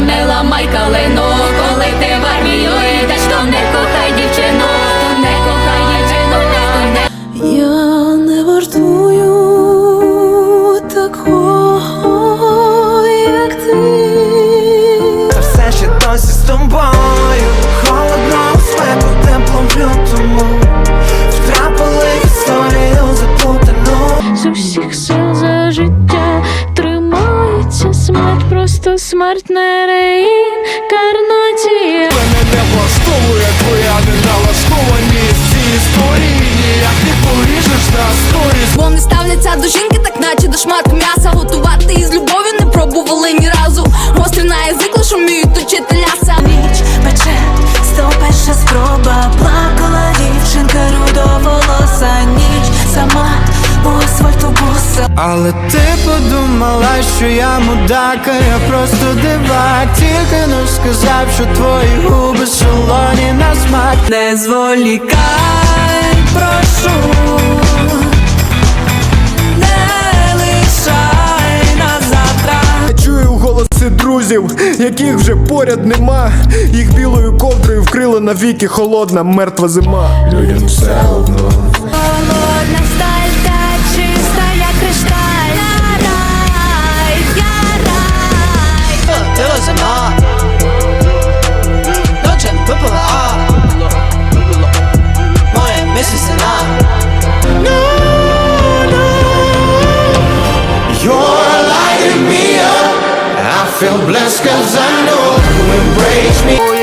то не ламай калину. Коли ти в армію йдеш, то не кохай дівчину, то не кохай дівчину, то не Я не вартую такого, як ти. Та все ще досі з тобою Холодно у спеку, тепло в лютому Втрапили в історію заплутану З усіх смерть, просто смерть не реінкарнація. Але ти подумала, що я мудака, я просто дивак. Тільки не сказав, що твої губи солоні на смак. Не зволікай, прошу. Не лишай на завтра. Чую голоси друзів, яких вже поряд нема. Їх білою ковдрою вкрила навіки холодна мертва зима. Людям все одно feel blessed cause I know you embrace me.